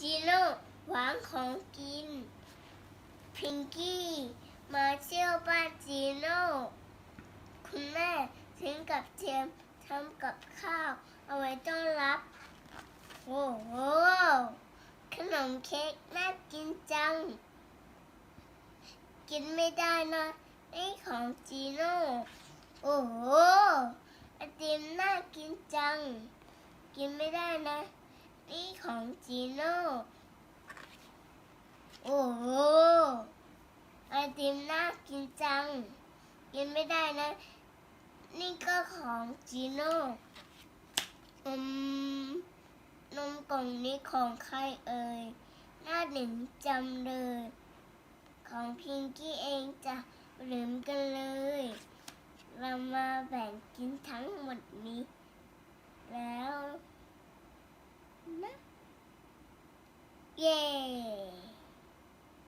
จีโน่หวางของกิน พิงกี้มาเที่ยวบ้านจีโน่คุณแม่ถึงกับเทียมทำกับข้าว เอาไว้ต้อนรับ โอ้โห ขนมเค้กน่ากินจัง กินไม่ได้นะนี่ของจีโน่โอ้โหไอติมน่ากินจัง กินไม่ได้นะ จีโน่โอ้โหไอติมน่ากินจัง กินไม่ได้นะ นี่ก็ของจีโน่อืมนมกล่องนี้ของใครเอ่ยหน่าหนึ่งจำเลย ของพิงกี้เองจะลืมกันเลย เรามาแบ่งกินทั้งหมดนี้ แล้ว นะเย้